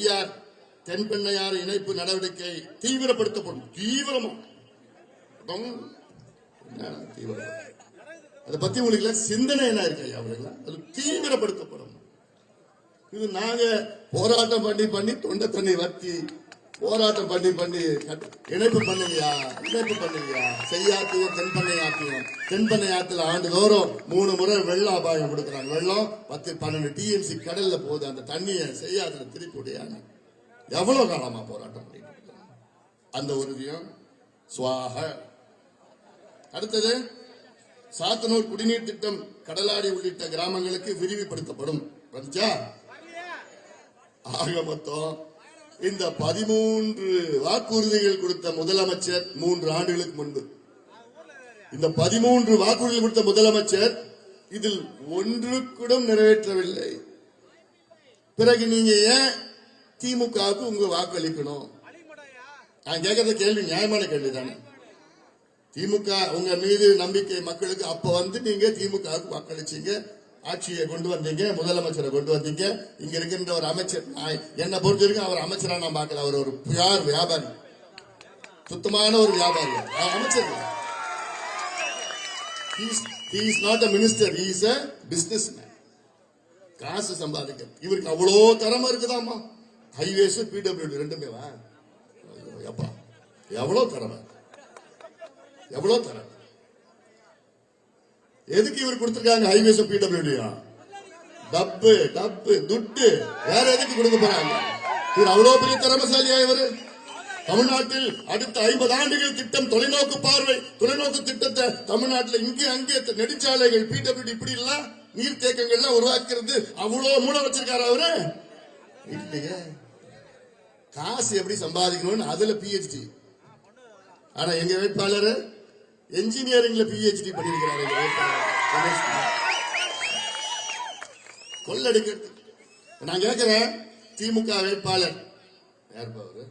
பெரியார் தென்பெண்ணையாறு இணைப்பு நடவடிக்கை தீவிரப்படுத்தப்படும். தீவிரமா. தீவிரம்? அதை பத்தி உங்களுக்கு சிந்தனை என்ன இருக்கு ஐயா அது தீவிரப்படுத்தப்படும். இது நாங்க போராட்டம் பண்ணி பண்ணி தொண்டை தண்ணி வத்தி போராட்டம் பண்ணி பண்ணி கட்- இணைப்பு பண்ணுவியா இணைப்பு பண்ணுவியா செய்யாத்தையும் தென்பண்ணை ஆத்தையும். தென்பண்ணை ஆத்துல ஆண்டுதோறும் மூணு முறை வெள்ள அபாயம் கொடுக்குறாங்க. வெள்ளம் பத்து பன்னெண்டு டிஎம்சி கடல்ல போகுது. அந்த தண்ணியை செய்யாத்துல திருப்பி விடையாங்க எவ்வளவு காலமா போராட்டம் பண்ணிட்டு அந்த உறுதியும் சுவாக. அடுத்தது சாத்தனூர் குடிநீர் திட்டம் கடலாடி உள்ளிட்ட கிராமங்களுக்கு விரிவுபடுத்தப்படும். ஆக மொத்தம் இந்த பதிமூன்று வாக்குறுதிகள் கொடுத்த முதலமைச்சர் மூன்று ஆண்டுகளுக்கு முன்பு. இந்த பதிமூன்று வாக்குறுதிகள் கொடுத்த முதலமைச்சர் இதில் ஒன்று கூட நிறைவேற்றவில்லை. பிறகு நீங்க ஏன் திமுகவுக்கு உங்க வாக்களிக்கணும் நான் கேட்கறது கேள்வி நியாயமான கேள்வி தானே. திமுக உங்க மீது நம்பிக்கை மக்களுக்கு அப்ப வந்து நீங்க திமுகவுக்கு வாக்களிச்சீங்க. ஆட்சியை கொண்டு வந்தீங்க முதலமைச்சரை கொண்டு வந்தீங்க. இங்க இருக்கின்ற ஒரு அமைச்சர் என்னை பொறுத்த வரைக்கும் அவர் அமைச்சரா நான் பார்க்கல. அவர் ஒரு பியார் வியாபாரி. சுத்தமான ஒரு வியாபாரி. அமைச்சர். He not a minister is a business காசு சம்பாதிக்க. இவருக்கு அவ்வளோ திறமை இருக்குதாமா ஹைவேஸ் பிடபிள்யூடி ரெண்டுமே வா. எப்பா எவ்வளோ திறமை. எவ்வளவு தர எதுக்கு இவர் கொடுத்திருக்காங்க? ஹைவேஸ் பிடபிள்யூடியா டப்பு டப்பு துட்டு. வேற எதுக்கு கொடுக்க போறாங்க? இவர் அவ்வளவு பெரிய திறமசாலியா இவர்? தமிழ்நாட்டில் அடுத்த ஐம்பது ஆண்டுகள் திட்டம் தொலைநோக்கு பார்வை தொலைநோக்கு திட்டத்தை தமிழ்நாட்டில் இங்கே அங்கே நெடுஞ்சாலைகள் பிடபிள்யூடி இப்படி எல்லாம் நீர்த்தேக்கங்கள்லாம் உருவாக்குறது அவ்வளவு மூலம் வச்சிருக்காரு அவரு? இல்லையே. காசு எப்படி சம்பாதிக்கணும்னு அதுல பிஹெச்டி ஆனா எங்க வேட்பாளர்? என்ஜினியரிங்ல பிஹெச்டி பண்ணிருக்கிறார் எங்க நான் கேட்கிறேன் திமுக வேட்பாளர். யாருப்பா அவரு?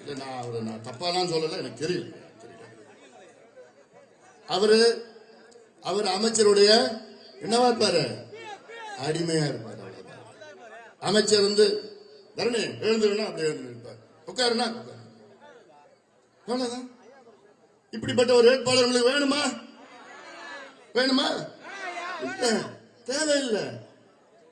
இல்ல நான் அவரை நான் தப்பாலாம் சொல்லல எனக்கு தெரியல. அவரு அவர் அமைச்சருடைய என்னவா இருப்பாரு? அடிமையா இருப்பாரு அமைச்சர் வந்து தரணி எழுந்துருன்னா அப்படியே எழுந்து இருப்பார் உட்காருனா உட்காரு. அவ்வளவுதான். இப்படிப்பட்ட ஒரு வேட்பாளர் உங்களுக்கு வேணுமா? வேணுமா தேவையில்லை.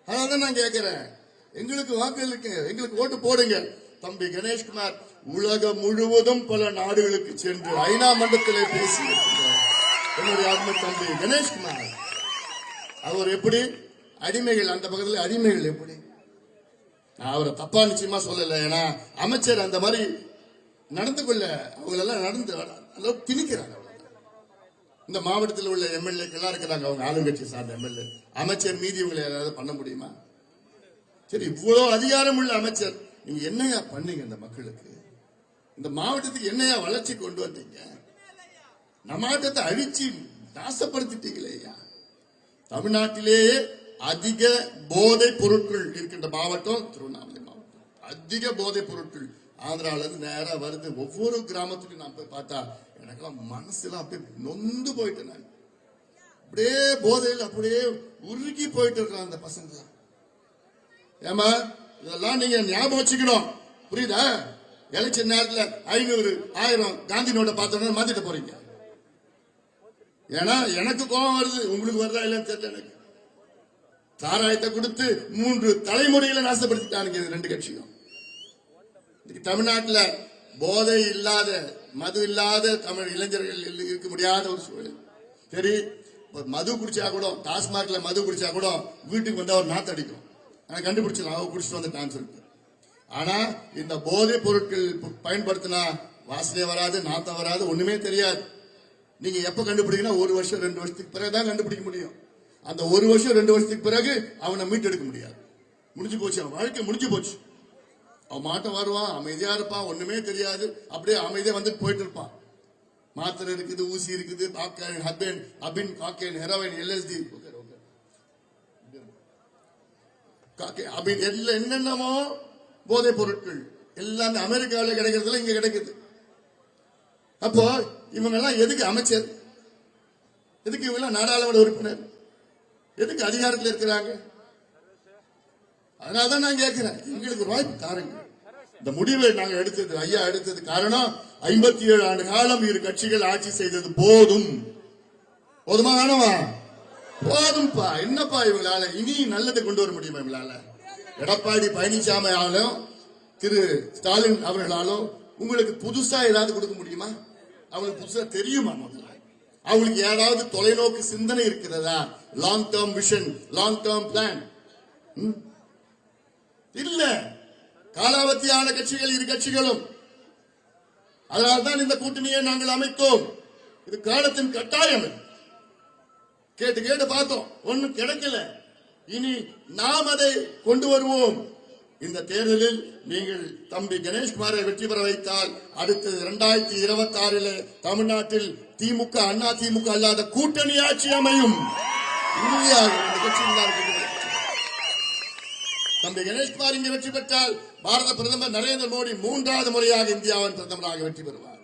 அதான் நான் கேட்கிறேன். எங்களுக்கு வாக்களிக்க எங்களுக்கு ஓட்டு போடுங்க. தம்பி கணேஷ்குமார் உலகம் முழுவதும் பல நாடுகளுக்கு சென்று ஐநா மன்றத்திலே பேசி இருக்கிறார். என்னுடைய ஆத்ம தம்பி கணேஷ்குமார். அவர் எப்படி? அடிமைகள் அந்த பக்கத்தில் அடிமைகள் எப்படி? நான் அவரை தப்பா நிச்சயமா சொல்லல. ஏன்னா அமைச்சர் அந்த மாதிரி நடந்து கொள்ள அவங்களெல்லாம் நடந்து அளவு திணிக்கிறாங்க இந்த மாவட்டத்தில் உள்ள எம்எல்ஏக்கெல்லாம் இருக்கிறாங்க. அவங்க ஆளுங்கட்சி சார்ந்த எம்எல்ஏ. அமைச்சர் மீதி இவங்களை யாராவது பண்ண முடியுமா? சரி இவ்வளவு அதிகாரம் உள்ள அமைச்சர். நீங்க என்னையா பண்ணீங்க இந்த மக்களுக்கு? இந்த மாவட்டத்துக்கு என்னையா வளர்ச்சி கொண்டு வந்தீங்க? நமாட்டத்தை அழிச்சு நாசப்படுத்திட்டீங்களே தமிழ்நாட்டிலேயே அதிக போதை பொருட்கள் இருக்கின்ற மாவட்டம் திருவண்ணாமலை மாவட்டம். அதிக போதை பொருட்கள் ஆந்திராவில இருந்து நேரா வருது. ஒவ்வொரு கிராமத்துக்கும் நான் போய் பார்த்தா எனக்கெல்லாம் மனசுலாம் அப்படியே நொந்து போயிட்டேன் நான். அப்படியே போதையில் அப்படியே உருகி போயிட்டு இருக்கான் அந்த பசங்க. ஏமா இதெல்லாம் நீங்க ஞாபகம் வச்சுக்கணும். புரியுதா? எலெக்ஷன் நேரத்தில் ஐநூறு ஆயிரம் காந்தி நோட்டை பார்த்தோன்னா மாத்திட்டு போறீங்க. ஏன்னா எனக்கு கோபம் வருது. உங்களுக்கு வருதா இல்லைன்னு தெரியல எனக்கு. சாராயத்தை கொடுத்து மூன்று தலைமுறையில நாசப்படுத்திட்டானுங்க இது ரெண்டு கட்சியும். இன்னைக்கு தமிழ்நாட்டுல போதை இல்லாத மது இல்லாத தமிழ் இளைஞர்கள் இருக்க முடியாத ஒரு சூழல் சரி மது குடிச்சா கூட டாஸ்மாக்ல மது குடிச்சா கூட வீட்டுக்கு வந்து அவர் நாத்தடிக்கும் ஆனா கண்டுபிடிச்சிடலாம். அவ குடிச்சிட்டு வந்துட்டான்னு சொல்லிட்டு ஆனா இந்த போதைப் பொருட்கள் பயன்படுத்தினா வாசனை வராது நாத்தம் வராது ஒண்ணுமே தெரியாது. நீங்க எப்ப கண்டுபிடிக்கணும் ஒரு வருஷம் ரெண்டு வருஷத்துக்கு பிறகு தான் கண்டுபிடிக்க முடியும். அந்த ஒரு வருஷம் ரெண்டு வருஷத்துக்கு பிறகு அவனை மீட்டெடுக்க முடியாது. முடிஞ்சு போச்சு அவன் வாழ்க்கை முடிஞ்சு போச்சு. அவன் மாட்டம் வருவான் அமைதியா இருப்பான் ஒண்ணுமே தெரியாது. அப்படியே அமைதியா வந்துட்டு போயிட்டு இருப்பான். மாத்திரை இருக்குது ஊசி இருக்குது பாக்கேன் ஹபேன் அபின் காக்கேன் ஹெரோயின் எல்எஸ்டி காக்கே அபின் எல்லாம் என்னென்னமோ போதைப் பொருட்கள் எல்லாமே அமெரிக்காவில் கிடைக்கிறதுல இங்க கிடைக்குது. அப்போ இவங்க எல்லாம் எதுக்கு அமைச்சர்? எதுக்கு இவங்க எல்லாம் நாடாளுமன்ற உறுப்பினர்? எதுக்கு அதிகாரத்தில் இருக்கிறாங்க? அதனால தான் நான் கேட்கிறேன் எங்களுக்கு வாய்ப்பு தாருங்க. இந்த முடிவை நாங்கள் எடுத்தது ஐயா எடுத்தது காரணம் ஐம்பத்தி ஏழு ஆண்டு காலம் இரு கட்சிகள் ஆட்சி செய்தது போதும். போதுமா வேணவா போதும்பா என்னப்பா இவங்களால? இனி நல்லதை கொண்டு வர முடியுமா இவங்களால? எடப்பாடி பழனிசாமி ஆளும் திரு ஸ்டாலின் அவர்களாலும் உங்களுக்கு புதுசா ஏதாவது கொடுக்க முடியுமா? அவங்களுக்கு புதுசா தெரியுமா முதல்ல? அவங்களுக்கு ஏதாவது தொலைநோக்கு சிந்தனை இருக்கிறதா? Long term vision long term plan இல்ல. காலாவதியான கட்சிகள் இரு கட்சிகளும். அதனால்தான் இந்த கூட்டணியை நாங்கள் அமைத்தோம். இது காலத்தின் கட்டாயம் கேட்டு கேட்டு பார்த்தோம். ஒன்னும் கிடைக்கல. இனி நாம் அதை கொண்டு வருவோம். இந்த தேர்தலில் நீங்கள் தம்பி கணேஷ்குமாரை வெற்றி பெற வைத்தால் அடுத்து இரண்டாயிரத்தி இருபத்தி ஆறில் தமிழ்நாட்டில் திமுக அண்ணா திமுக அல்லாத கூட்டணி ஆட்சி அமையும். உறுதியாக இந்த கட்சியில் தான் தம்பி கணேஷ்குமார் இங்கு வெற்றி பெற்றால் பாரத பிரதமர் நரேந்திர மோடி மூன்றாவது முறையாக இந்தியாவின் பிரதமராக வெற்றி பெறுவார்.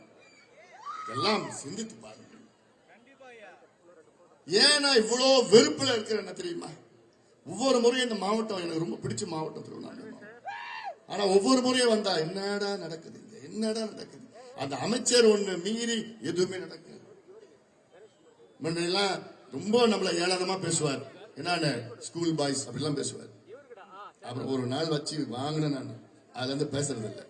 எல்லாம் சிந்தித்து பாருங்கள். ஏன் நான் இவ்வளோ இருக்கிற என்ன தெரியுமா? ஒவ்வொரு முறையும் இந்த மாவட்டம் எனக்கு ரொம்ப பிடிச்ச மாவட்டம் திருவண்ணாமலை. ஆனா ஒவ்வொரு முறையும் வந்தா என்னடா நடக்குது இங்க? என்னடா நடக்குது? அந்த அமைச்சர் ஒண்ணு மீறி எதுவுமே நடக்குது. முன்னெல்லாம் ரொம்ப நம்மள ஏளனமா பேசுவார். என்னன்னு? ஸ்கூல் பாய்ஸ் அப்படிலாம் பேசுவார். அப்புறம் ஒரு நாள் வச்சு வாங்கினேன் நான். அதுல இருந்து பேசுறது இல்லை.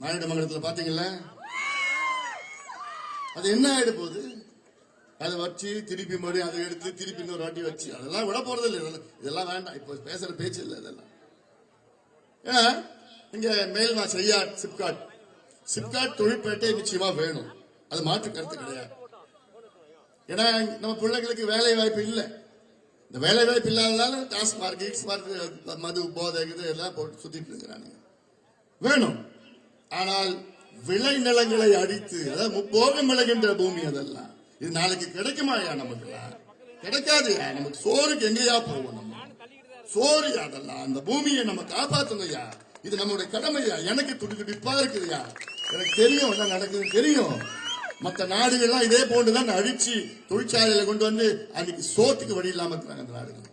நாயுடுமங்கலத்துல பாத்தீங்களா அது என்ன ஆயிட போகுது? அதை வச்சு திருப்பி மறுபடியும் அதை எடுத்து திருப்பி இன்னொரு வாட்டி வச்சு. அதெல்லாம் விட போறது இல்லை. இதெல்லாம் வேண்டாம். இப்போ பேசுற பேச்சு இல்லை இதெல்லாம். ஏன்னா இங்க மேல்மா செய்யா சிப்காட் சிப்காட் தொழிற்பேட்டை நிச்சயமா வேணும். அது மாற்று கருத்து கிடையாது. ஏன்னா நம்ம பிள்ளைங்களுக்கு வேலை வாய்ப்பு இல்லை. இந்த வேலை வாய்ப்பு இல்லாதனால டாஸ்மார்க் கீட்ஸ்மார்க் மது போதை இது எல்லாம் போட்டு சுத்திட்டு இருக்கிறாங்க வேணும். ஆனால் விளை நிலங்களை அடித்து அதாவது முப்போகம் விளைகின்ற பூமி அதெல்லாம் இது நாளைக்கு கிடைக்குமாயா நமக்கு கிடைக்காதுயா நமக்கு சோறுக்கு எங்கேயா போவோம் நம்ம? சோறு அதெல்லாம். அந்த பூமியை நம்ம காப்பாத்தணும்யா இது நம்மளுடைய கடமையா எனக்கு துடிதுடிப்பா இருக்குதுயா எனக்கு தெரியும் என்ன நடக்குதுன்னு தெரியும். மற்ற நாடுகள்லாம் இதே போன்றுதான் அழிச்சு தொழிற்சாலையில கொண்டு வந்து அன்னைக்கு சோத்துக்கு வழி இல்லாம இருக்கிறாங்க அந்த நாடுகள்.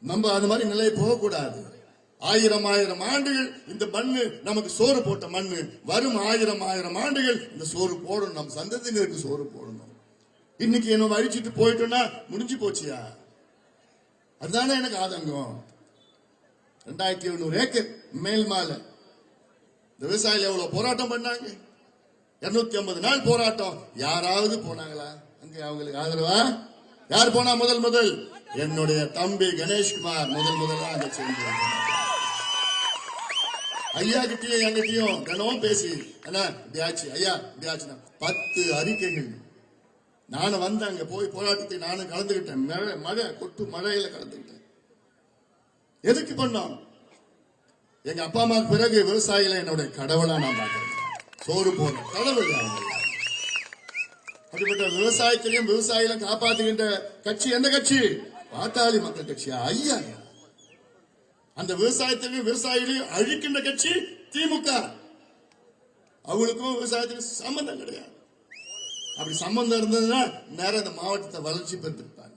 நம்ம அது மாதிரி நிலை போகக்கூடாது. ஆயிரம் ஆயிரம் ஆண்டுகள் இந்த மண்ணு நமக்கு சோறு போட்ட மண்ணு. வரும் ஆயிரம் ஆயிரம் ஆண்டுகள் இந்த சோறு போடணும். நம்ம சந்ததியினருக்கு சோறு போடணும். இன்னைக்கு என்ன அழிச்சிட்டு போயிட்டோம்னா முடிஞ்சு போச்சியா? அதுதானே எனக்கு ஆதங்கம். ரெண்டாயிரத்தி எழுநூறு ஏக்கர் மேல் மாலை. இந்த விவசாயிகள் எவ்வளவு போராட்டம் பண்ணாங்க? இருநூத்தி ஐம்பது நாள் போராட்டம். யாராவது போனாங்களா? அங்க அவங்களுக்கு ஆதரவா? யார் போனா முதல் முதல்? என்னுடைய தம்பி கணேஷ்குமார். முதல் முதலா அங்க சென்று ஐயா கிட்டயும் என்கிட்டயும் தினமும் பேசி அண்ணா இப்படி ஆச்சு. ஐயா இப்படி ஆச்சுன்னா பத்து அறிக்கைகள். நானும் வந்த அங்க போய் போராட்டத்தை நானும் கலந்துகிட்டேன். மழை மழை கொட்டு மழையில கலந்துகிட்டேன். எதுக்கு பண்ணோம்? எங்க அப்பா அம்மாவுக்கு பிறகு விவசாயிகளை என்னுடைய கடவுளா நான் பார்க்கிறேன். சோறு போன கடவுள். அப்படிப்பட்ட விவசாயத்திலையும் விவசாயிகளும் காப்பாற்றுகின்ற கட்சி எந்த கட்சி? பாட்டாளி மக்கள் கட்சியா? ஐயா. அந்த விவசாயத்திலையும் விவசாயிகளையும் அழிக்கின்ற கட்சி திமுக. அவங்களுக்கும் விவசாயத்துக்கும் சம்பந்தம் கிடையாது. அப்படி சம்பந்தம் இருந்ததுன்னா நேரம் அந்த மாவட்டத்தை வளர்ச்சி பெற்றிருப்பாங்க.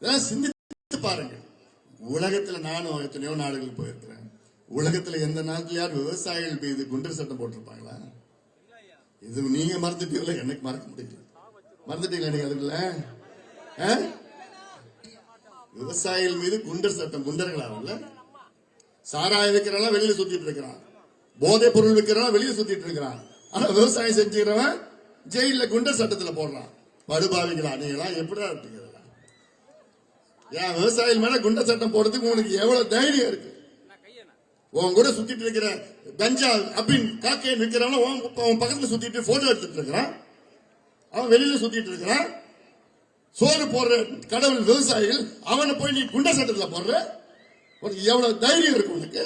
இதெல்லாம் சிந்தித்து பாருங்க உலகத்துல நானும் எத்தனையோ நாடுகளுக்கு போயிருக்கிறேன். உலகத்துல எந்த நாட்டிலயாவது விவசாயிகள் மீது குண்டர் சட்டம் போட்டிருப்பாங்களா? இது நீங்க மறந்துட்டீங்களா எனக்கு மறக்க முடியல. மறந்துட்டீங்களா நீங்க அதுக்குள்ள? விவசாயிகள் மீது குண்டர் சட்டம் குண்டர்களாகல சாராயம் விற்கிறவன் வெளியில சுத்திட்டு இருக்கிறான். போதை பொருள் விற்கிறவன் வெளியில சுத்திட்டு இருக்கிறான். ஆனா விவசாயம் செஞ்சுக்கிறவன் ஜெயில குண்டர் சட்டத்துல போடுறான். படுபாவிங்களா நீங்களாம் எப்படிடா இருக்கீங்க ஏன் விவசாயிகள் மேல குண்ட சட்டம் போடுறதுக்கு உனக்கு எவ்வளவு தைரியம் இருக்கு? உன் கூட சுத்திட்டு இருக்கிற கஞ்சா அப்படின்னு காக்கையை நிற்கிறவன உன் உன் பக்கத்துல சுத்திட்டு போட்டோ எடுத்துட்டு இருக்கிறான். அவன் வெளியில சுத்திட்டு இருக்கிறான். சோறு போடுற கடவுள் விவசாயிகள் அவனை போய் நீ குண்ட சட்டத்துல போடுற? உனக்கு எவ்வளவு தைரியம் இருக்கு உனக்கு?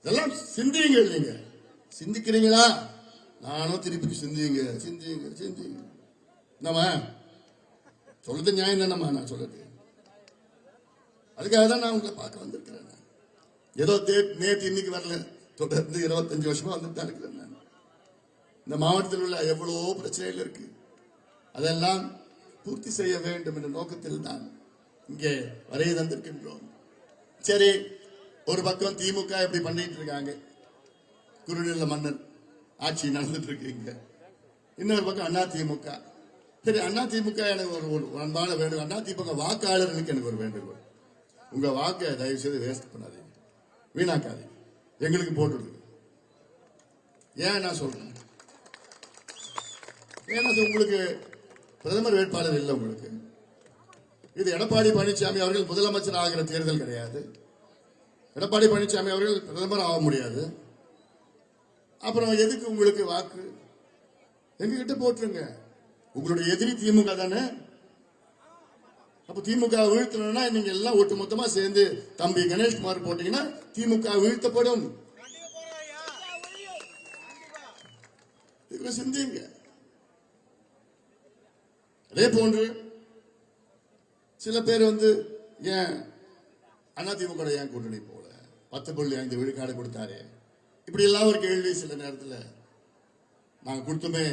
இதெல்லாம் சிந்தியுங்க நீங்க சிந்திக்கிறீங்களா? நானும் திருப்பி சிந்தியுங்க சிந்தியுங்க சிந்தியுங்க நம்ம சொல்றது நியாயம் தானம்மா நான் சொல்றது. அதுக்காக தான் நான் உங்களை பார்க்க வந்திருக்கிறேன். ஏதோ தே- நேத்து இன்னைக்கு வரல. தொடர்ந்து இருபத்தஞ்சு வருஷமா வந்துட்டு தான் இருக்கிறேன் நான். இந்த மாவட்டத்தில் உள்ள எவ்வளவோ பிரச்சனைகள் இருக்கு. அதெல்லாம் பூர்த்தி செய்ய வேண்டும் என்ற நோக்கத்தில் தான் இங்கே வரைய தந்திருக்கின்றோம். சரி ஒரு பக்கம் திமுக இப்படி பண்ணிட்டு இருக்காங்க. குருநில மன்னன் ஆட்சி நடந்துட்டு இருக்கீங்க இன்னொரு பக்கம் அண்ணா திமுக. சரி அண்ணா திமுக எனக்கு ஒரு ஒரு அன்பான வேண்டுகோள். அண்ணா திமுக வாக்காளர்களுக்கு எனக்கு ஒரு வேண்டுகோள். உங்க வாக்கை தயவு செய்து வேஸ்ட் பண்ணாதீங்க. வீணாக்காது எங்களுக்கு போட்டுடுங்க ஏன் நான் சொல்றேன்? ஏன்னா உங்களுக்கு பிரதமர் வேட்பாளர் இல்லை உங்களுக்கு. இது எடப்பாடி பழனிசாமி அவர்கள் முதலமைச்சர் ஆகிற தேர்தல் கிடையாது. எடப்பாடி பழனிசாமி அவர்கள் பிரதமர் ஆக முடியாது. அப்புறம் எதுக்கு உங்களுக்கு வாக்கு? எங்ககிட்ட போட்டுருங்க. உங்களுடைய எதிரி திமுக தானே? அப்ப திமுக வீழ்த்தணும்னா நீங்க எல்லாம் ஒட்டு மொத்தமா சேர்ந்து தம்பி கணேஷ்குமார் போட்டீங்கன்னா திமுக வீழ்த்தப்படும். சிந்திங்க. அதே போன்று சில பேர் வந்து ஏன் அதிமுக ஏன் கூட்டணி போல? பத்து புள்ளி ஐந்து விழுக்காடு கொடுத்தாரு. இப்படி எல்லாம் ஒரு கேள்வி சில நேரத்தில். நாங்க கொடுத்தோமே.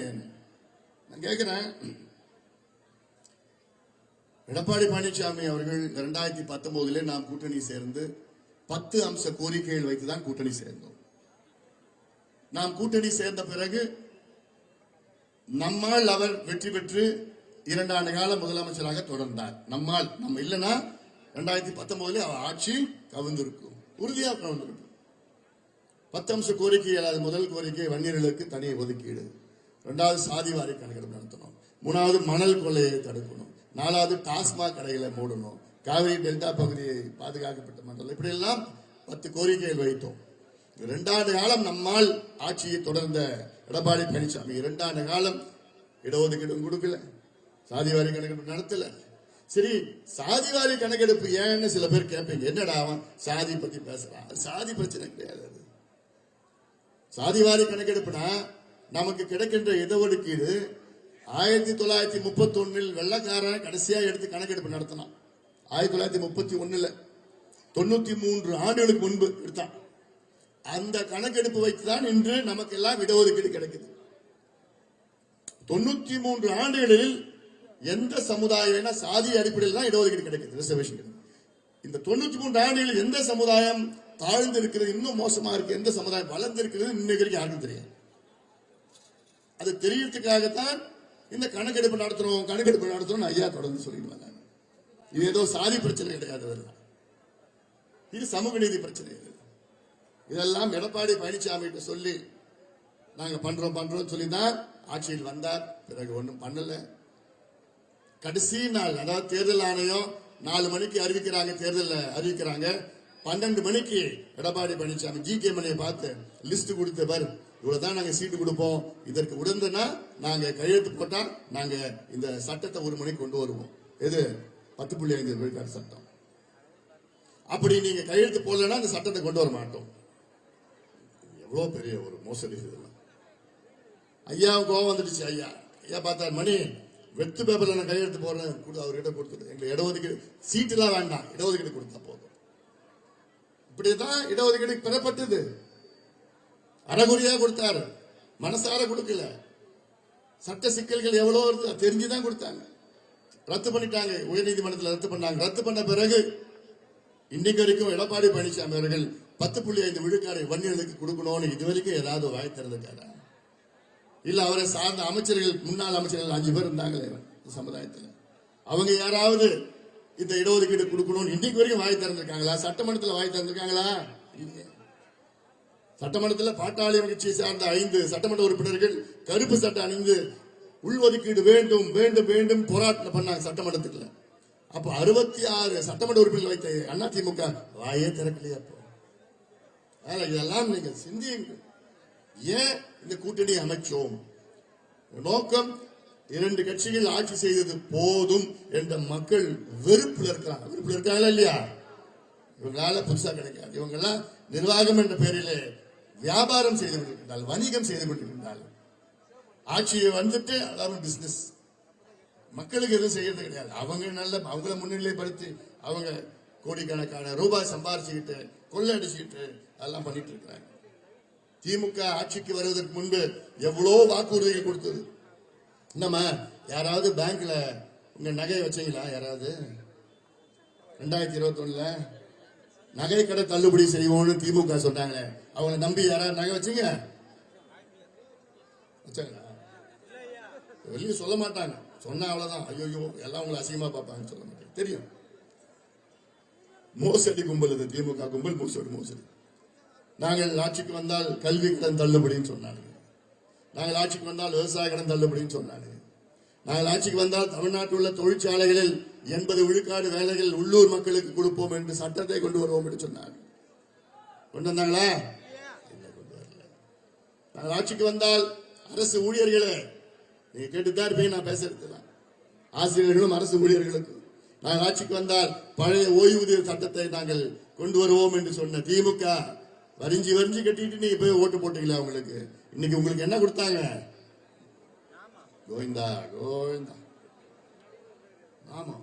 நான் கேட்கிறேன் எடப்பாடி பழனிசாமி அவர்கள் இரண்டாயிரத்தி பத்தொன்பதுல நாம் கூட்டணி சேர்ந்து பத்து அம்ச கோரிக்கைகள் வைத்துதான் கூட்டணி சேர்ந்தோம். நாம் கூட்டணி சேர்ந்த பிறகு நம்மால் அவர் வெற்றி பெற்று இரண்டாண்டு கால காலம் முதலமைச்சராக தொடர்ந்தார். நம்மால் நம்ம இல்லைன்னா ரெண்டாயிரத்தி பத்தொன்பதுல அவர் ஆட்சி கவிழ்ந்திருக்கும். உறுதியா கவிழ்ந்திருக்கும். பத்து அம்ச கோரிக்கை அது முதல் கோரிக்கை வன்னியர்களுக்கு தனி ஒதுக்கீடு. ரெண்டாவது சாதி வாரி கணக்கெடுப்பு நடத்தணும். மூணாவது மணல் கொள்ளையை தடுக்கணும். நாலாவது டாஸ்மாக் கடைகளை மூடணும். காவிரி டெல்டா பகுதியை பாதுகாக்கப்பட்ட மண்டலம். இப்படி எல்லாம் பத்து கோரிக்கைகள் வைத்தோம். இரண்டாண்டு காலம் நம்மால் ஆட்சியை தொடர்ந்த எடப்பாடி பழனிசாமி இரண்டாண்டு காலம் இடஒதுக்கீடு கொடுக்கல. சாதிவாரி கணக்கெடுப்பு நடத்தல. சரி சாதிவாரி கணக்கெடுப்பு ஏன்னு சில பேர் கேட்பீங்க. என்னடா அவன் சாதி பத்தி பேசுறான் அது சாதி பிரச்சனை கிடையாது அது. சாதிவாரி கணக்கெடுப்புனா நமக்கு கிடைக்கின்ற இடஒதுக்கீடு ஆயிரத்தி தொள்ளாயிரத்தி முப்பத்தி ஒன்னில் வெள்ளக்காரன் கடைசியா எடுத்து கணக்கெடுப்பு நடத்தினான். ஆயிரத்தி தொள்ளாயிரத்தி முப்பத்தி ஒண்ணுல தொண்ணூத்தி மூன்று ஆண்டுகளுக்கு முன்பு எடுத்தான். அந்த கணக்கெடுப்பு வைத்துதான் இன்று நமக்கு எல்லாம் இடஒதுக்கீடு கிடைக்குது. தொண்ணூத்தி மூன்று ஆண்டுகளில் எந்த சமுதாயம் சாதி அடிப்படையில் தான் இடஒதுக்கீடு கிடைக்குது ரிசர்வேஷன் இந்த தொண்ணூத்தி மூன்று ஆண்டுகளில் எந்த சமுதாயம் தாழ்ந்து இருக்கிறது இன்னும் மோசமா இருக்கு எந்த சமுதாயம் வளர்ந்து இருக்கிறது இன்னைக்கு யாருக்கும் தெரியாது. அது தெரியறதுக்காகத்தான் இந்த கணக்கெடுப்பு நடத்துறோம் கணக்கெடுப்பு நடத்துறோம் ஐயா தொடர்ந்து சொல்லிடுவாங்க. இது ஏதோ சாதி பிரச்சனை கிடையாது இதெல்லாம். இது சமூக நீதி பிரச்சனை இது. இதெல்லாம் எடப்பாடி பழனிசாமி கிட்ட சொல்லி நாங்க பண்றோம் பண்றோம் சொல்லி தான் ஆட்சியில் வந்தார். பிறகு ஒன்றும் பண்ணல. கடைசி நாள் அதாவது தேர்தல் ஆணையம் நாலு மணிக்கு அறிவிக்கிறாங்க தேர்தலில் அறிவிக்கிறாங்க. பன்னெண்டு மணிக்கு எடப்பாடி பழனிசாமி ஜி கே மணியை பார்த்து லிஸ்ட் கொடுத்த பாரு. இவ்வளவுதான் நாங்க சீட்டு கொடுப்போம். இதற்கு உடந்தனா நாங்க கையெழுத்து போட்டா நாங்க இந்த சட்டத்தை ஒரு மணிக்கு கொண்டு வருவோம். எது? பத்து புள்ளி ஐந்து விழுக்காடு சட்டம். அப்படி நீங்க கையெழுத்து போடலன்னா அந்த சட்டத்தை கொண்டு வர மாட்டோம். எவ்வளவு பெரிய ஒரு மோசடி இதெல்லாம். ஐயா கோவம் வந்துடுச்சு ஐயா. ஐயா பார்த்தார் மணி வெத்து பேப்பர்ல நான் கையெழுத்து போடுறேன். கொடு அவர்கிட்ட கொடுத்துட்டு எங்களுக்கு இடஒதுக்கீடு சீட்டுலாம் வேண்டாம். இடஒதுக்கீடு கொடுத்தா போதும். இப்படிதான் இடஒதுக்கீடு பெறப்பட்டது. அறகுறையா கொடுத்தாரு. மனசார கொடுக்கல. சட்ட சிக்கல்கள் எவ்வளோ இருந்தது தெரிஞ்சுதான் கொடுத்தாங்க. ரத்து பண்ணிட்டாங்க. உயர்நீதிமன்றத்தில் ரத்து பண்ணாங்க. ரத்து பண்ண பிறகு இன்னைக்கு வரைக்கும் எடப்பாடி பழனிசாமி அவர்கள் பத்து புள்ளி ஐந்து விழுக்காடை வன்னியர்களுக்கு கொடுக்கணும்னு இது வரைக்கும் ஏதாவது வாய் திறந்துருக்காரா? இல்ல அவரை சார்ந்த அமைச்சர்கள் முன்னாள் அமைச்சர்கள் அஞ்சு பேர் இருந்தாங்களே சமுதாயத்தில். அவங்க யாராவது இந்த இடஒதுக்கீடு கொடுக்கணும்னு இன்னைக்கு வரைக்கும் வாய் திறந்திருக்காங்களா? சட்டமன்றத்தில் வாய் திறந்திருக்காங்களா? இல்லையா. சட்டமன்றத்தில் பாட்டாளி கட்சியை சார்ந்த ஐந்து சட்டமன்ற உறுப்பினர்கள் கருப்பு சட்டை அணிந்து உள்ஒதுக்கீடு வேண்டும் வேண்டும் வேண்டும் போராட்டம் பண்ணாங்க சட்டமன்றத்துக்குள்ள அப்போ அறுபத்தி ஆறு சட்டமன்ற உறுப்பினர்கள் வைத்த அண்ணா திமுக வாயே திறக்கலையா இப்போ இதெல்லாம் நீங்க சிந்தியுங்கள். ஏன் இந்த கூட்டணி அமைச்சோம்? நோக்கம் இரண்டு கட்சிகள் ஆட்சி செய்தது போதும் என்ற மக்கள் வெறுப்புல இருக்கிறாங்க. வெறுப்புல இருக்காங்களா இல்லையா? இவங்களால புதுசா கிடைக்காது. இவங்க எல்லாம் நிர்வாகம் என்ற பெயரிலே வியாபாரம் செய்து கொண்டிருந்தால் வணிகம் செய்து கொண்டிருக்கின்றால் ஆட்சியை வந்துட்டு அதாவது பிசினஸ் மக்களுக்கு எதுவும் செய்யறது கிடையாது. அவங்க நல்ல அவங்கள முன்னிலைப்படுத்தி அவங்க கோடிக்கணக்கான ரூபாய் சம்பாரிச்சுக்கிட்டு கொள்ளடிச்சுக்கிட்டு அதெல்லாம் பண்ணிட்டு இருக்கிறாங்க. திமுக ஆட்சிக்கு வருவதற்கு முன்பு எவ்வளோ வாக்குறுதிகள் கொடுத்தது. நம்ம யாராவது பேங்க்ல உங்க நகையை வச்சீங்களா? யாராவது? ரெண்டாயிரத்தி இருபத்தி ஒண்ணுல நகை கடை தள்ளுபடி செய்வோம்னு திமுக சொன்னாங்களே அவங்களை நம்பி யாராவது நகை வச்சீங்க. வச்சாங்களா? வெளியே சொல்ல மாட்டாங்க. சொன்னா அவ்வளவுதான். ஐயோ எல்லாம் உங்களை அசிங்கமா பார்ப்பாங்கன்னு சொல்ல மாட்டாங்க. தெரியும். மோசடி கும்பல் இது திமுக கும்பல் மோசடி மோசடி. நாங்கள் ஆட்சிக்கு வந்தால் கல்வி கடன் தள்ளுபடின்னு சொன்னாங்க நாங்கள் ஆட்சிக்கு வந்தால் விவசாய கடன் தள்ளுபடின்னு சொன்னாங்க நாங்கள் ஆட்சிக்கு வந்தால் தமிழ்நாட்டில் உள்ள தொழிற்சாலைகளில் எண்பது விழுக்காடு வேலைகள் உள்ளூர் மக்களுக்கு கொடுப்போம் என்று சட்டத்தை கொண்டு வருவோம் என்று சொன்னாங்க கொண்டு வந்தாங்களா? கொண்டு வரல. நாங்கள் ஆட்சிக்கு வந்தால் அரசு ஊழியர்களே நீங்க கேட்டுதான் இருப்பீங்க நான் பேசுறதுலாம் ஆசிரியர்களும் அரசு ஊழியர்களுக்கும் நாங்கள் ஆட்சிக்கு வந்தால் பழைய ஓய்வூதிய சட்டத்தை நாங்கள் கொண்டு வருவோம் என்று சொன்ன திமுக வரிஞ்சு வரிஞ்சு கட்டிட்டு நீங்க போய் ஓட்டு போட்டீங்களா உங்களுக்கு? இன்னைக்கு உங்களுக்கு என்ன கொடுத்தாங்க? கோவிந்தா கோவிந்தா. ஆமா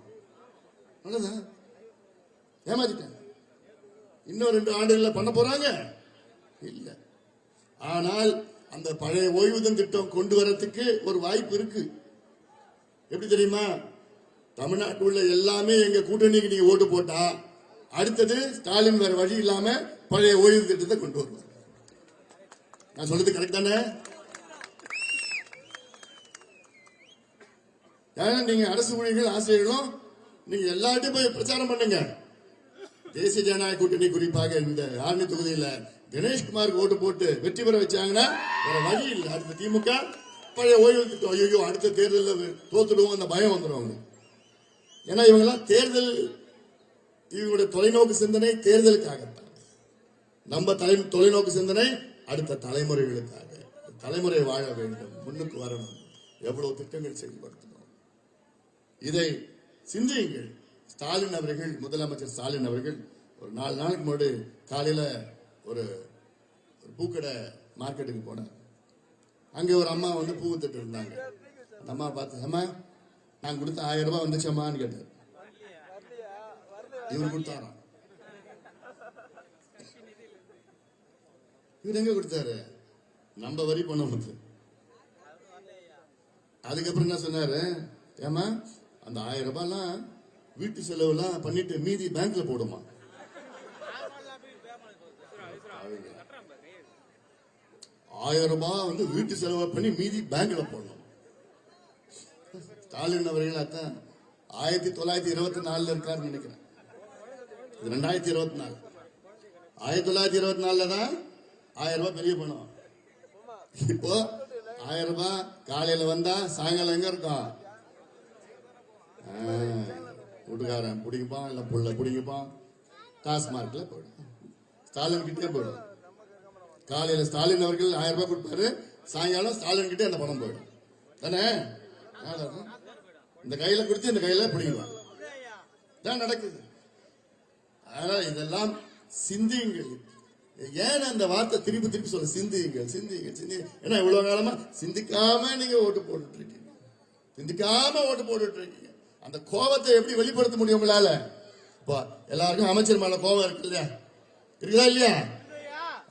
நல்லதா ஏமாத்திட்டாங்க. இன்னும் ரெண்டு ஆண்டுகள்ல பண்ண போறாங்க? இல்ல. ஆனால் அந்த பழைய ஓய்வூதியம் திட்டம் கொண்டு வரத்துக்கு ஒரு வாய்ப்பு இருக்கு. எப்படி தெரியுமா? தமிழ்நாட்டில் உள்ள எல்லாமே எங்க கூட்டணிக்கு நீங்க ஓட்டு போட்டா அடுத்தது ஸ்டாலின் வேற வழி இல்லாம பழைய ஓய்வு திட்டத்தை கொண்டு வருவார். நான் சொல்றது கரெக்ட் தானே? ஏன்னா நீங்க அரசு ஊழியர்கள் ஆசிரியர்களும் நீங்க எல்லார்ட்டையும் போய் பிரச்சாரம் பண்ணுங்க. தேசிய ஜனநாயக கூட்டணி குறிப்பாக இந்த ஆரணி தொகுதியில கணேஷ்குமாருக்கு ஓட்டு போட்டு வெற்றி பெற வச்சாங்கன்னா வேற வழி இல்லை. அடுத்த திமுக பழைய ஓய்வு திட்டம் ஐயோ அடுத்த தேர்தலில் தோத்துடுவோம் அந்த பயம் வந்துடும் அவங்களுக்கு. ஏன்னா இவங்கெல்லாம் தேர்தல் இவங்களுடைய தொலைநோக்கு சிந்தனை தேர்தலுக்காகத்தான். நம்ம தலை தொலைநோக்கு சிந்தனை அடுத்த தலைமுறைகளுக்காக. தலைமுறை வாழ வேண்டும் முன்னுக்கு வரணும். எவ்வளவு திட்டங்கள் செயல்படுத்தணும். இதை சிந்தியுங்கள். ஸ்டாலின் அவர்கள் முதலமைச்சர் ஸ்டாலின் அவர்கள் ஒரு நாலு நாளுக்கு முன்னாடி காலையில ஒரு ஒரு பூக்கடை மார்க்கெட்டுக்கு போனார். அங்கே ஒரு அம்மா வந்து பூ வித்துட்டு இருந்தாங்க. அந்த அம்மா பார்த்து அம்மா நான் கொடுத்த ஆயிரம் ரூபாய் வந்துச்சம்மான்னு கேட்டார். இவர் கொடுத்தாராம் இவர் எங்க கொடுத்தாரு? நம்ம வரி பண்ண முடியும் அதுக்கப்புறம் என்ன சொன்னாரு? ஏமா அந்த ஆயிரம் ரூபாய்லாம் வீட்டு செலவுலாம் பண்ணிட்டு மீதி பேங்க்ல போடுமா? ஆயிரம் ரூபாய் வந்து வீட்டு செலவு பண்ணி மீதி பேங்க்ல போடணும். ஸ்டாலின் அவர்கள் அதான் ஆயிரத்தி தொள்ளாயிரத்தி இருபத்தி நாலுல இருக்காருன்னு நினைக்கிறேன். ரெண்டாயிரத்தி இருபத்தி நாலு. ஆயிரத்தி தொள்ளாயிரத்தி இருபத்தி நாலுல தான் ஆயிரம் ரூபாய் பெரிய பணம். இப்போ ஆயிரம் ரூபாய் காலையில வந்தா சாயங்காலம் எங்க இருக்கும்? வீட்டுக்காரன் பிடிங்கப்பான் இல்லை புள்ள பிடிங்கப்பான் மார்க்கில் போயிடும். ஸ்டாலின் கிட்டே போயிடும். காலையில் ஸ்டாலின் அவர்கள் ஆயிரம் ரூபாய் கொடுப்பாரு. சாயங்காலம் ஸ்டாலின் கிட்டே அந்த பணம் போயிடும். தானே? இந்த கையில் கொடுத்து இந்த கையில் பிடிக்கலாம். தான் நடக்குது. அதனால் இதெல்லாம் சிந்தியுங்கள். ஏன் அந்த வார்த்தை திருப்பி திருப்பி சொல்ல? சிந்தியுங்கள் சிந்தியுங்கள் சிந்தி ஏன்னா இவ்வளோ காலமாக சிந்திக்காம நீங்கள் ஓட்டு போட்டுட்டு இருக்கீங்க. சிந்திக்காம ஓட்டு போட்டுட்ருக்கீங்க அந்த கோபத்தை எப்படி வெளிப்படுத்த முடியும் உங்களால? இப்போ எல்லாருக்கும் அமைச்சர் மேல கோபம் இருக்கு இல்லையா? இருக்குதா இல்லையா?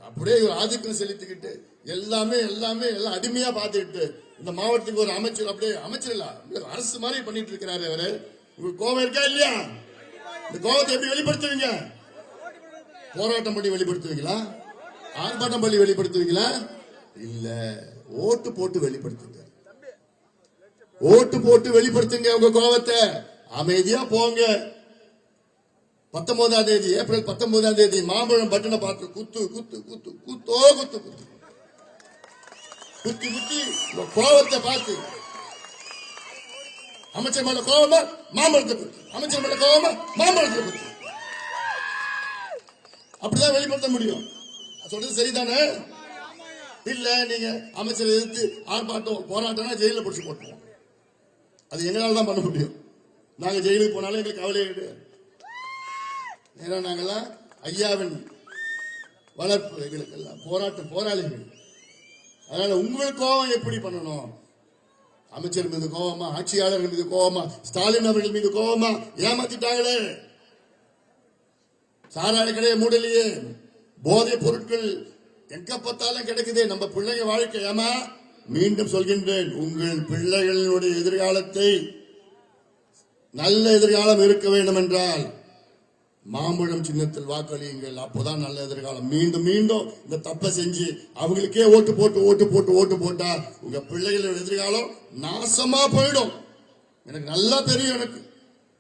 அப்படியே இவர் ஆதிக்கம் செலுத்திக்கிட்டு எல்லாமே எல்லாமே எல்லாம் அடிமையா பார்த்துக்கிட்டு இந்த மாவட்டத்துக்கு ஒரு அமைச்சர் அப்படியே அமைச்சர் இல்ல அரசு மாதிரி பண்ணிட்டு இருக்கிறாரு அவரு. உங்களுக்கு கோபம் இருக்கா இல்லையா? இந்த கோபத்தை எப்படி வெளிப்படுத்துவீங்க? போராட்டம் பண்ணி வெளிப்படுத்துவீங்களா? ஆர்ப்பாட்டம் பண்ணி வெளிப்படுத்துவீங்களா? இல்ல ஓட்டு போட்டு வெளிப்படுத்துங்க ஓட்டு போட்டு வெளிப்படுத்துங்க உங்க கோபத்தை அமைதியா போங்க. பத்தொன்பதாம் தேதி ஏப்ரல் பத்தொன்பதாம் தேதி மாம்பழம் பட்டனை பார்த்து குத்து குத்து குத்து குத்தோ குத்து குத்து. குத்தி குத்தி கோபத்தை பார்த்து. அமைச்சர் மேல கோபமா மாம்பழத்தை குத்து. அமைச்சர் மேல கோபமா மாம்பழத்தை குத்து. அப்படிதான் வெளிப்படுத்த முடியும். சொல்றது சரிதானே? இல்ல நீங்க அமைச்சர் எதிர்த்து ஆர்ப்பாட்டம் போராட்டம்னா ஜெயில பிடிச்சு போட்டுருவோம். அது எங்களால தான் பண்ண முடியும். நாங்க ஜெயிலுக்கு போனாலும் எங்களுக்கு கவலையே கிடையாது. ஏன்னா நாங்கெல்லாம் ஐயாவின் வளர்ப்பு எங்களுக்கு எல்லாம் போராட்ட போராளிகள். அதனால உங்கள் கோபம் எப்படி பண்ணணும்? அமைச்சர் மீது கோபமா? ஆட்சியாளர்கள் மீது கோபமா? ஸ்டாலின் அவர்கள் மீது கோபமா? ஏமாத்திட்டாங்களே? சாராய கடையை மூடலையே? போதை பொருட்கள் எங்க பார்த்தாலும் கிடைக்குதே? நம்ம பிள்ளைங்க வாழ்க்கை ஏமா மீண்டும் சொல்கின்றேன் உங்கள் பிள்ளைகளினுடைய எதிர்காலத்தை நல்ல எதிர்காலம் இருக்க வேண்டும் என்றால் மாம்பழம் சின்னத்தில் வாக்களியுங்கள். அப்போதான் நல்ல எதிர்காலம். மீண்டும் மீண்டும் இந்த தப்பை செஞ்சு அவங்களுக்கே ஓட்டு போட்டு ஓட்டு போட்டு ஓட்டு போட்டா உங்க பிள்ளைகளோட எதிர்காலம் நாசமா போயிடும். எனக்கு நல்லா தெரியும் எனக்கு.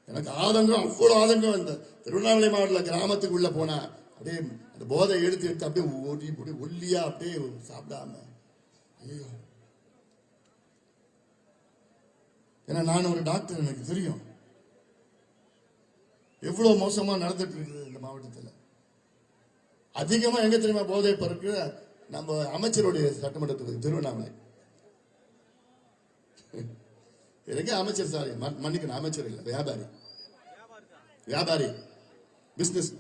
எனக்கு ஆதங்கம் அவ்வளவு ஆதங்கம் இந்த திருவண்ணாமலை மாவட்டத்தில் கிராமத்துக்கு உள்ள போனா அப்படியே அந்த போதை எடுத்து எடுத்து அப்படியே ஓட்டி போட்டு ஒல்லியா அப்படியே சாப்பிடாம. ஐயோ. ஏன்னா நான் ஒரு டாக்டர் எனக்கு தெரியும். எவ்வளவு மோசமா நடந்துட்டு இருக்குது இந்த மாவட்டத்தில். அதிகமா எங்க தெரியுமா போதை பருக்கு நம்ம அமைச்சருடைய சட்டமன்றத்துக்கு திருவண்ணாமலை. எனக்கு அமைச்சர் சாரி? மன்னிக்கணும் அமைச்சர் இல்லை வியாபாரி. வியாபாரி. பிசினஸ்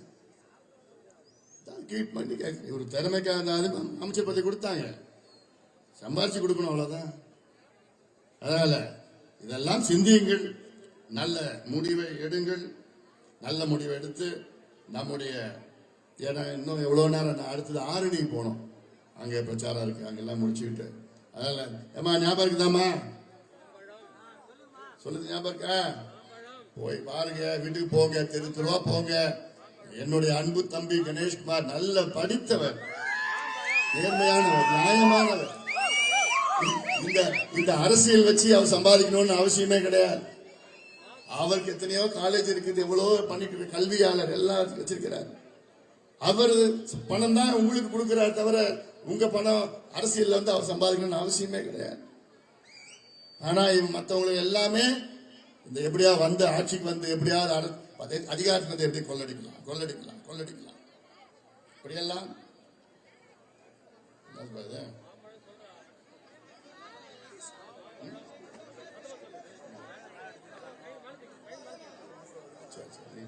கீட் பண்ணி கேட்க ஒரு திறமைக்காக இருந்தாலும் அமைச்சர் பதவி கொடுத்தாங்க. சம்பாரிச்சு கொடுக்கணும் அவ்வளவுதான். அதனால இதெல்லாம் சிந்தியுங்கள். நல்ல முடிவை எடுங்கள். நல்ல முடிவை எடுத்து நம்முடைய ஏன்னா இன்னும் எவ்வளோ நேரம் நான் அடுத்தது ஆரணி போனோம் அங்கே பிரச்சாரம் இருக்கு. அங்கெல்லாம் முடிச்சுக்கிட்டு. அதனால ஏமா ஞாபகம் இருக்குதாம்மா? சொல்லுது ஞாபகம் இருக்கா? போய் பாருங்க வீட்டுக்கு போங்க தெரு தெருவா போங்க. என்னுடைய அன்பு தம்பி கணேஷ்குமார் நல்ல படித்தவர். நேர்மையானவர் நியாயமானவர். இந்த இந்த அரசியல் வச்சு அவர் சம்பாதிக்கணும்னு அவசியமே கிடையாது. அவருக்கு எத்தனையோ காலேஜ் இருக்குது எவ்வளவோ பண்ணிட்டு கல்வியாளர் எல்லாம் வச்சிருக்கிறார். அவர் பணம் தான் உங்களுக்கு கொடுக்கிறார் தவிர உங்க பணம் அரசியல்ல வந்து அவர் சம்பாதிக்கணும்னு அவசியமே கிடையாது. ஆனா இவன் மற்றவங்களுக்கு எல்லாமே இந்த எப்படியா வந்து ஆட்சிக்கு வந்து எப்படியாவது அர- எப்படி கொள்ளடிக்கலாம் கொள்ளடிக்கலாம் கொள்ளடிக்கலாம். இப்படியெல்லாம்?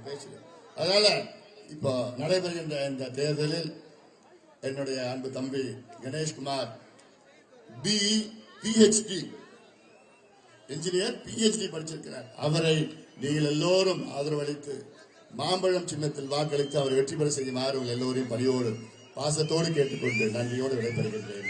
பேசுகிறேன் அதனால இப்போ நடைபெறுகின்ற இந்த தேர்தலில் என்னுடைய அன்பு தம்பி Ganeshkumar B PhD engineer PhD படிச்சிருக்கிறார். அவரை நீங்கள் எல்லோரும் ஆதரவளித்து மாம்பழம் சின்னத்தில் வாக்களித்து அவர் வெற்றி பெற செய்யுமாறு உங்கள் எல்லோரையும் பணியோடு பாசத்தோடு கேட்டுக்கொண்டு நன்றியோடு விடைபெறுகின்றேன்.